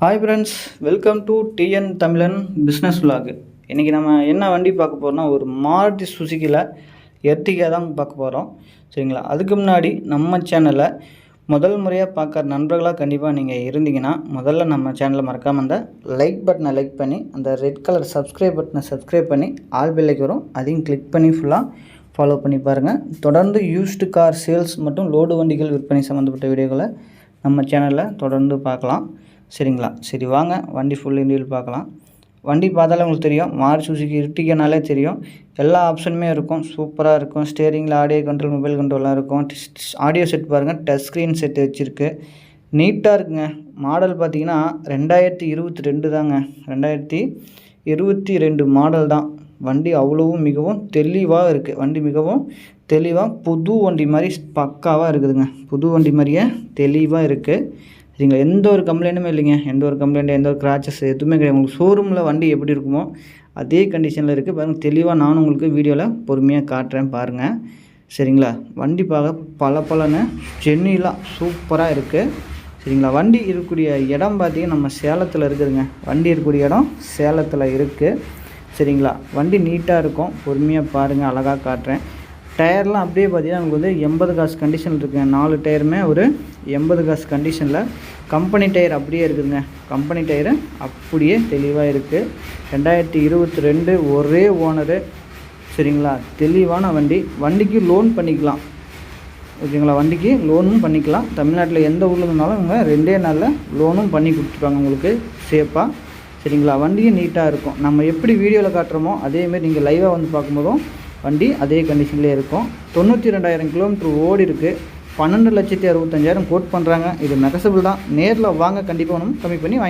Hi friends welcome to TN Tamilan business vlog இன்றைக்கி நம்ம என்ன வண்டி பார்க்க போகிறோம்னா ஒரு மாருதி சுசுக்கியில் எர்த்திகா தான் பார்க்க போகிறோம் சரிங்களா? அதுக்கு முன்னாடி நம்ம சேனலை முதல் முறையாக பார்க்குற நண்பர்களாக கண்டிப்பாக நீங்கள் இருந்தீங்கன்னா முதல்ல நம்ம சேனலை மறக்காமல் அந்த லைக் பட்டனை லைக் பண்ணி அந்த ரெட் கலர் சப்ஸ்கிரைப் பட்டனை சப்ஸ்கிரைப் பண்ணி ஆல் பெல்லைக்கு வரும். அதையும் கிளிக் பண்ணி ஃபுல்லாக ஃபாலோ பண்ணி பாருங்கள் தொடர்ந்து யூஸ்டு கார் சேல்ஸ் மற்றும் லோடு வண்டிகள் விற்பனை சம்மந்தப்பட்ட வீடியோக்களை நம்ம சேனலில் தொடர்ந்து பார்க்கலாம். சரிங்களா? சரி வாங்க. வண்டி ஃபுல் இண்டியில் பார்க்கலாம். வண்டி பார்த்தாலே உங்களுக்கு தெரியும். மார்ச் சுசுக்கி இருட்டிக்கனாலே தெரியும். எல்லா ஆப்ஷனுமே இருக்கும். சூப்பராக இருக்கும். ஸ்டேரிங்கில் ஆடியோ கண்ட்ரோல் மொபைல் கண்ட்ரோலாக இருக்கும். ஆடியோ செட் பாருங்கள் டச் ஸ்க்ரீன் செட் வச்சுருக்கு. நீட்டாக இருக்குங்க. மாடல் பார்த்தீங்கன்னா ரெண்டாயிரத்தி இருபத்தி ரெண்டு தாங்க. ரெண்டாயிரத்தி இருபத்தி ரெண்டு மாடல் தான். வண்டி அவ்வளவும் மிகவும் தெளிவாக இருக்குது வண்டி மிகவும் தெளிவாக புது வண்டி மாதிரி பக்காவாக இருக்குதுங்க. புது வண்டி மாதிரியே தெளிவாக இருக்குது சரிங்களா? எந்த ஒரு கம்ப்ளைண்ட்டுமே இல்லைங்க. எந்த ஒரு கம்ப்ளைண்ட் எந்த ஒரு கிராச்சஸ் எதுவுமே கிடையாது. உங்களுக்கு ஷோரூமில் வண்டி எப்படி இருக்குமோ அதே கண்டிஷனில் இருக்குது பாருங்கள் தெளிவாக நானும் உங்களுக்கு வீடியோவில் பொறுமையாக காட்டுறேன் பாருங்கள் சரிங்களா? வண்டி பார்க்க பல பலன்னு சென்னையெலாம் சூப்பராக இருக்குது சரிங்களா? வண்டி இருக்கக்கூடிய இடம் பார்த்தீங்கன்னா நம்ம சேலத்தில் இருக்குதுங்க. வண்டி இருக்கக்கூடிய இடம் சேலத்தில் இருக்குது சரிங்களா? வண்டி நீட்டாக இருக்கும். பொறுமையாக பாருங்கள் அழகாக காட்டுறேன். டயர்லாம் அப்படியே பார்த்தீங்கன்னா நமக்கு வந்து எண்பது காசு கண்டிஷன் இருக்குங்க. நாலு டயருமே ஒரு எண்பது காசு கண்டிஷனில் கம்பெனி டயர் அப்படியே இருக்குதுங்க. கம்பெனி டயரு அப்படியே தெளிவாக இருக்குது ரெண்டாயிரத்தி இருபத்தி ரெண்டு ஒரே ஓனரு. சரிங்களா? தெளிவான வண்டி. வண்டிக்கு லோன் பண்ணிக்கலாம். ஓகேங்களா? வண்டிக்கு லோனும் பண்ணிக்கலாம். தமிழ்நாட்டில் எந்த ஊரில் இருந்தாலும் இவங்க ரெண்டே நாளில் லோனும் பண்ணி கொடுத்துருவாங்க உங்களுக்கு. சேஃபாக சரிங்களா? வண்டியும் நீட்டாக இருக்கும். நம்ம எப்படி வீடியோவில் காட்டுறோமோ அதேமாரி நீங்கள் லைவாக வந்து பார்க்கும்போதும் வண்டி அதே கண்டிஷன்லேயே இருக்கும். தொண்ணூற்றி ரெண்டாயிரம் கிலோமீட்டர் ஓடி இருக்குது பன்னெண்டு லட்சத்தி அறுபத்தஞ்சாயிரம் கோட் பண்ணுறாங்க இது நெகசபிள் தான். நேரில் வாங்க கண்டிப்பாக நம்ம கம்மி பண்ணி வாங்கி